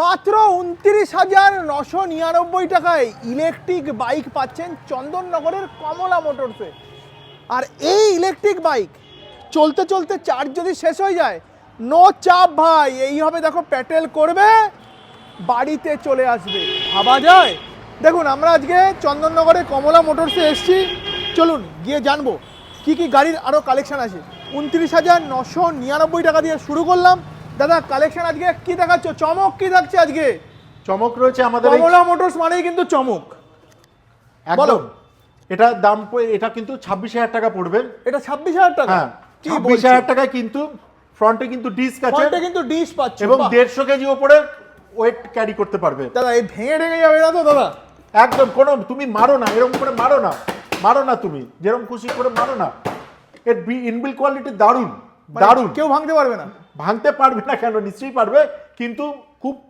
মাত্র উনত্রিশ হাজার নশো নিরানব্বই টাকায় ইলেকট্রিক বাইক পাচ্ছেন চন্দননগরের কমলা মোটরসে আর এই ইলেকট্রিক বাইক চলতে চলতে চার্জ যদি শেষ হয়ে যায় নো চাপ ভাই, এইভাবে দেখো প্যাটেল করবে, বাড়িতে চলে আসবে। ভাবা যায়? দেখুন, আমরা আজকে চন্দননগরে কমলা মোটরসে এসেছি। চলুন, গিয়ে জানব, কি কি গাড়ির আরও কালেকশান আছে। উনত্রিশ হাজার নশো নিরানব্বই টাকা দিয়ে শুরু করলাম। দাদা কালেকশন আজকে কি দেখাচ্ছ? চমক কি থাকছে আজকে? চমক রয়েছে আমাদের কমলা মোটরস মানেই কিন্তু চমক। বলো। একদম এটা দাম এটা কিন্তু ছাব্বিশ হাজার টাকা পড়বে। এটা ছাব্বিশ হাজার টাকা? হ্যাঁ কি ছাব্বিশ হাজার টাকায় কিন্তু ফ্রন্টে কিন্তু ডিস্ক আছে। ফন্টে কিন্তু ডিস্ক পাচ্ছে। এবং। দেড়শো কেজি ওপরে ওয়েট ক্যারি করতে পারবে। দাদা এই ভেঙে ঢেঙে যাবে না তো দাদা? একদম কোনো তুমি মারো না এরকম করে মারো না। মারো না তুমি যেরকম খুশি করে মারো না। এর ইনবিল কোয়ালিটি দারুণ। দারুণ। কেউ ভাঙতে পারবে না। ভাঙতে পারবে না কেন? নিশ্চয়ই পারবে। কিন্তু খুব